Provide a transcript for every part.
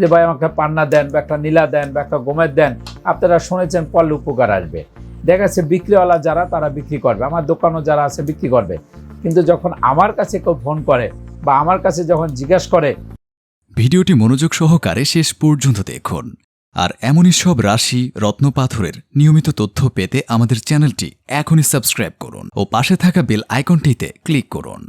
যে ভাই আমাকে পান্না দেন বা একটা নীলা দেন বা একটা গোমের দেন, আপনারা শুনেছেন পড়লে উপকার আসবে। দেখা যাচ্ছে বিক্রিওয়ালা যারা, তারা বিক্রি করবে। আমার দোকানও যারা আছে বিক্রি করবে। কিন্তু যখন আমার কাছে কেউ ফোন করে বা আমার কাছে যখন জিজ্ঞেস করে, ভিডিওটি মনোযোগ সহকারে শেষ পর্যন্ত দেখুন। আর এমনই সব রাশি রত্নপাথরের নিয়মিত তথ্য পেতে আমাদের চ্যানেলটি এখনই সাবস্ক্রাইব করুন ও পাশে থাকা বেল আইকনটিতে ক্লিক করুন।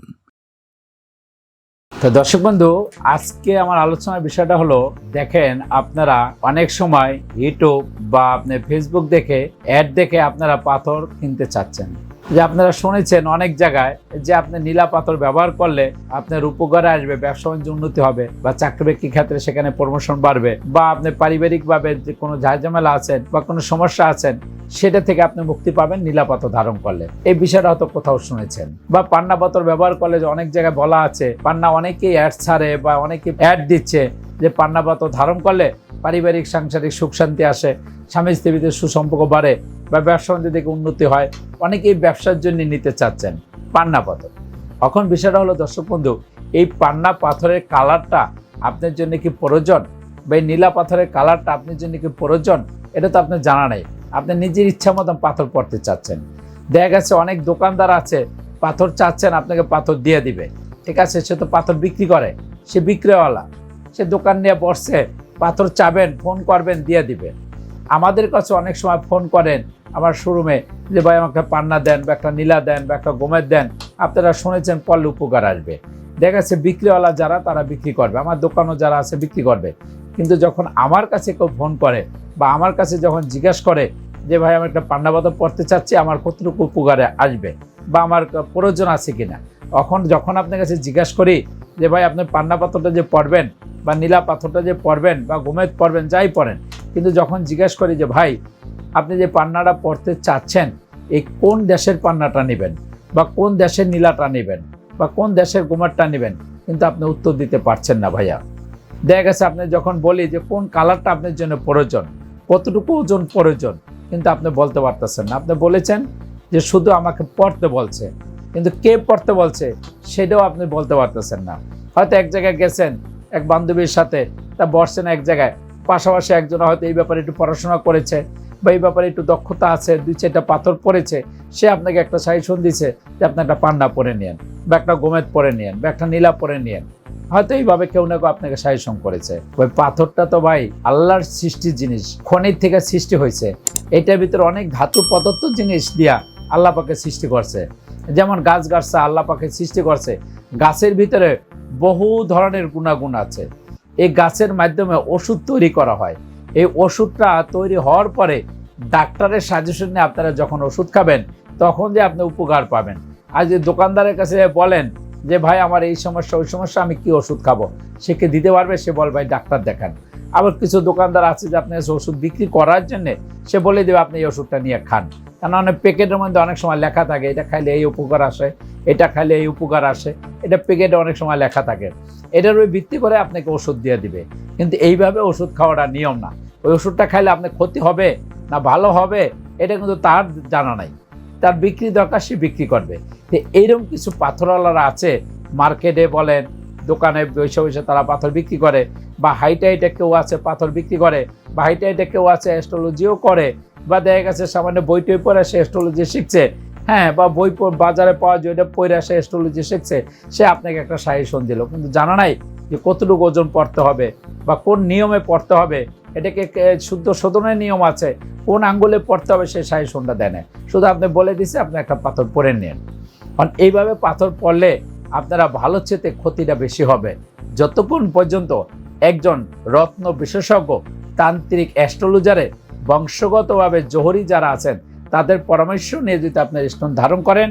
তো দর্শক বন্ধু, আজকে আমার আলোচনার বিষয়টা হলো, দেখেন আপনারা অনেক সময় ইউটিউব বা আপনি ফেসবুক দেখে অ্যাড দেখে আপনারা পাথর কিনতে চাচ্ছেন। যে আপনারা শুনেছেন অনেক জায়গায় যে আপনি নীলা পাথর ব্যবহার করলে আপনার উপকারে আসবে, ব্যবসা বাণিজ্য উন্নতি হবে বা চাকরি বাকরি ক্ষেত্রে সেখানে প্রমোশন বাড়বে বা আপনি পারিবারিকভাবে যে কোনো ঝাঁঝামেলা আছেন বা কোনো সমস্যা আছেন, সেটা থেকে আপনি মুক্তি পাবেন নীলা পাথর ধারণ করলে। এই বিষয়টা হয়তো কোথাও শুনেছেন। বা পান্না পাথর ব্যবহার করলে যে অনেক জায়গায় বলা আছে, পান্না অনেকেই অ্যাড ছাড়ে বা অনেকে অ্যাড দিচ্ছে যে পান্না পাথর ধারণ করলে পারিবারিক, সাংসারিক সুখ শান্তি আসে, স্বামী স্ত্রীর ভিতরে সুসম্পর্ক বাড়ে বা ব্যবসা বাণিজ্য থেকে উন্নতি হয়, অনেকেই ব্যবসার জন্য নিতে চাচ্ছেন পান্না পাথর। এখন বিষয়টা হলো, দর্শক বন্ধু, এই পান্না পাথরের কালারটা আপনার জন্য কি প্রয়োজন বা এই নীলা পাথরের কালারটা আপনার জন্য কি প্রয়োজন, এটা তো আপনার জানা নেই। আপনি নিজের ইচ্ছা মতন পাথর পড়তে চাচ্ছেন। দেখা গেছে অনেক দোকানদার আছে, পাথর চাচ্ছেন, আপনাকে পাথর দিয়ে দিবে। ঠিক আছে, সে তো পাথর বিক্রি করে, সে বিক্রিওয়ালা সে দোকান নিয়ে বসছে পাথর চাবেন, ফোন করবেন, দিয়ে দিবেন। আমাদের কাছে অনেক সময় ফোন করেন আমার শোরুমে যে, ভাই, আমাকে পান্না দেন বা একটা নীলা দেন বা একটা গোমের দেন, আপনারা শুনেছেন পড়লে উপকার আসবে। দেখা যাচ্ছে বিক্রিওয়ালা যারা, তারা বিক্রি করবে। আমার দোকানও যারা আছে বিক্রি করবে। কিন্তু যখন আমার কাছে কেউ ফোন করে বা আমার কাছে যখন জিজ্ঞেস করে যে, ভাই, আমি একটা পান্না বাদক পড়তে চাচ্ছি, আমার কতটুকু উপকারে আসবে বা আমার প্রয়োজন আছে কিনা? তখন যখন আপনার কাছে জিজ্ঞাসা করি যে, ভাই, আপনি পান্না পাথরটা যে পড়বেন বা নীলা পাথরটা যে পড়বেন বা গোমেদ পড়বেন যাই পড়েন কিন্তু যখন জিজ্ঞেস করি যে, ভাই, আপনি যে পান্নাটা পড়তে চাচ্ছেন এই কোন দেশের পান্নাটা নেবেন? বা কোন দেশের নীলাটা নেবেন? বা কোন দেশের গোমারটা নেবেন? কিন্তু আপনি উত্তর দিতে পারছেন না, ভাইয়া। দেখা গেছে আপনি যখন বলি যে, কোন কালারটা আপনার জন্য প্রয়োজন? কতটুকু ওজন প্রয়োজন? কিন্তু আপনি বলতে পারতেছেন না। আপনি বলেছেন যে, শুধু আমাকে পড়তে বলছে। কিন্তু কে পড়তে বলছে, সেটাও আপনি বলতে পারতেছেন না। হয়তো এক জায়গায় গেছেন এক বান্ধবীর সাথে, তা বসছেন এক জায়গায়। পাশাপাশি একজন হয়তো এই ব্যাপারে একটু পড়াশোনা করেছে বা এই ব্যাপারে একটু দক্ষতা আছে, দুই চারটা পাথর পড়েছে, সে আপনাকে একটা সাজেশন দিছে যে আপনি একটা পান্না পরে নিয়েন বা একটা গোমেদ পরে নিয়েন বা একটা নীলা পরে নিয়েন। হয়তো এইভাবে কেউ না কেউ আপনাকে সাজেশন করেছে। ওই পাথরটা তো ভাই আল্লাহর সৃষ্টির জিনিস, খনির থেকে সৃষ্টি হয়েছে। এটার ভিতরে অনেক ধাতু পদার্থ জিনিস দিয়া আল্লাহ পাকে সৃষ্টি করছে। যেমন গাছ গাছটা আল্লাহ পাকে সৃষ্টি করছে। গাছের ভিতরে বহু ধরনের গুণাগুণ আছে। এই গাছের মাধ্যমে ওষুধ তৈরি করা হয়। এই ওষুধটা তৈরি হওয়ার পরে ডাক্তারের সাজেশনে আপনারা যখন ওষুধ খাবেন, তখন যে আপনি উপকার পাবেন। আর যে দোকানদারের কাছে বলেন যে, ভাই, আমার এই সমস্যা, ওই সমস্যা, আমি কি ওষুধ খাব? সে কে দিতে পারবে? সে বল, ভাই, ডাক্তার দেখান। আবার কিছু দোকানদার আছে যে আপনি ওষুধ বিক্রি করার জন্য, সে বলে দেবে, আপনি এই ওষুধটা নিয়ে খান। কারণ অনেক প্যাকেটের মধ্যে অনেক সময় লেখা থাকে, এটা খাইলে এই উপকার আসে, এটা খাইলে এই উপকার আসে। এটা প্যাকেটে অনেক সময় লেখা থাকে। এটার ওই ভিত্তি করে আপনাকে ওষুধ দিয়ে দিবে। কিন্তু এইভাবে ওষুধ খাওয়াটা নিয়ম না। ওই ওষুধটা খাইলে আপনার ক্ষতি হবে না ভালো হবে, এটা কিন্তু তার জানা নাই। তার বিক্রি দরকার, সে বিক্রি করবে। তো এইরকম কিছু পাথরওয়ালারা আছে, মার্কেটে বলেন, দোকানে বসে বসে তারা পাথর বিক্রি করে। বা হাইটে হাইটে কেউ আছে, পাথর বিক্রি করে, বা হাইটে হাইটে কেউ আছে অ্যাস্ট্রোলজিও করে, বা দেখা গেছে সামান্য বই টই পড়ে সে অ্যাস্ট্রোলজি শিখছে। হ্যাঁ বা বই বাজারে পাওয়া যায় ওইটা পড়ে সে অ্যাস্ট্রোলজি শিখছে, সে আপনাকে একটা সাজেশন দিল। কিন্তু জানা নাই যে কতটুকু ওজন পড়তে হবে, বা কোন নিয়মে পড়তে হবে এটাকে শুদ্ধ শোধনের নিয়ম আছে, কোন আঙ্গুলে পড়তে হবে সে সাজেশনটা দেয় না শুধু আপনি বলে দিছে, আপনি একটা পাথর পরে নেন। কারণ এইভাবে পাথর পড়লে আপনারা ভালো চেতে ক্ষতিটা বেশি হবে। যতক্ষণ পর্যন্ত একজন রত্ন বিশেষজ্ঞ, তান্ত্রিক অ্যাস্ট্রোলজারে বংশগতভাবে জোহরি যারা আছেন, তাদের পরামর্শ নিয়ে যদি আপনার স্টোন ধারণ করেন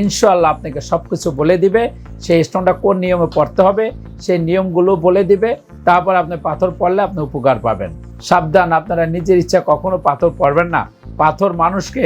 ইনশাল্লাহ আপনাকে সব কিছু বলে দিবে, সেই স্টোনটা কোন নিয়মে পড়তে হবে, সেই নিয়মগুলো বলে দিবে, তারপর আপনি পাথর পড়লে আপনি উপকার পাবেন। সাবধান, আপনারা নিজের ইচ্ছা কখনো পাথর পড়বেন না। পাথর মানুষকে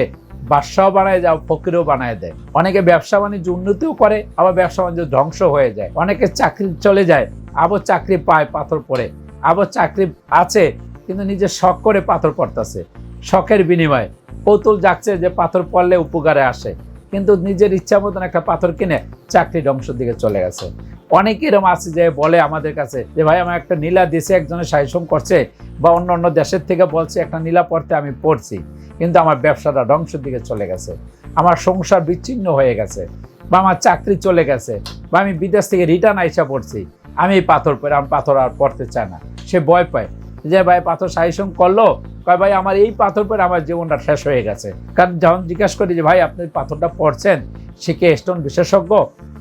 বাদশাও বানায় যায় ফকিরও বানায় দেয়। অনেকে ব্যবসা বাণিজ্য উন্নতিও করে, আবার ব্যবসা বাণিজ্য ধ্বংস হয়ে যায়। অনেকে চাকরি চলে যায় আবার চাকরি পায়, পাথর পড়ে। আবার চাকরি আছে, কিন্তু নিজে শখ করে পাথর পড়তেছে। শখের বিনিময়ে। কৌতুল যাচ্ছে যে পাথর পড়লে উপকারে আসে। কিন্তু নিজের ইচ্ছা মতন একটা পাথর কিনে চাকরি ধ্বংসের দিকে চলে গেছে। অনেক এরম আছে যে বলে আমাদের কাছে যে, ভাই আমার একটা নীলা দেশে একজনের সাজেশন করছে বা অন্য অন্য দেশের থেকে বলছে একটা নীলা পড়তে আমি পড়ছি। কিন্তু আমার ব্যবসাটা ধ্বংসের দিকে চলে গেছে। আমার সংসার বিচ্ছিন্ন হয়ে গেছে। বা আমার চাকরি চলে গেছে। বা আমি বিদেশ থেকে রিটার্ন আইসা পড়ছি। আমি এই পাথর পরে, আমি পাথর আর পড়তে চাই না। সে ভয় পায়। যে ভাই পাথর সাজেশন করল, কয় ভাই আমার এই পাথর পরে আমার জীবনটা শেষ হয়ে গেছে। কারণ যখন জিজ্ঞাসা করি যে ভাই আপনি পাথরটা পড়ছেন, সে কি স্টোন বিশেষজ্ঞ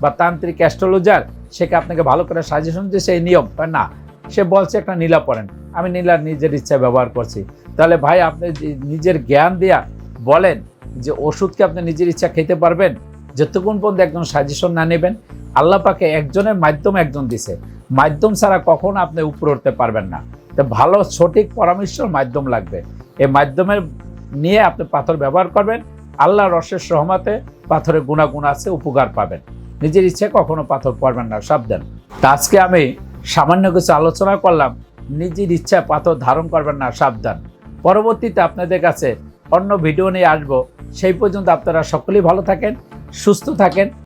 বা তান্ত্রিক অ্যাস্ট্রোলজার সে কি আপনাকে ভালো করে সাজেশন দিয়েছে এই নিয়ম? না। সে বলছে একটা নীলা পড়েন। আমি নীলার নিজের ইচ্ছা ব্যবহার করছি। তাহলে ভাই আপনি নিজের জ্ঞান দিয়া বলেন যে ওষুধকে আপনি নিজের ইচ্ছা খেতে পারবেন? যতক্ষণ পর্যন্ত একজন সাজেশন না নেবেন আল্লাহ পাকে একজনের মাধ্যম একজন দিছে। মাধ্যম ছাড়া কখনো আপনি উপরে উঠতে পারবেন না। তো ভালো, সঠিক পরামর্শের মাধ্যম লাগবে। এই মাধ্যমের নিয়ে আপনি পাথর ব্যবহার করবেন। আল্লাহ রসের সহমাতে পাথরের গুণাগুণ আছে, উপকার পাবেন। নিজের ইচ্ছে কখনো পাথর পড়বেন না, সাবধান। তা আজকে আমি সামান্য কিছু আলোচনা করলাম। নিজের ইচ্ছা পাথর ধারণ করবেন না, সাবধান। পরবর্তীতে আপনাদের কাছে অন্য ভিডিও নিয়ে আসব। সেই পর্যন্ত আপনারা সকলেই ভালো থাকেন, সুস্থ থাকেন।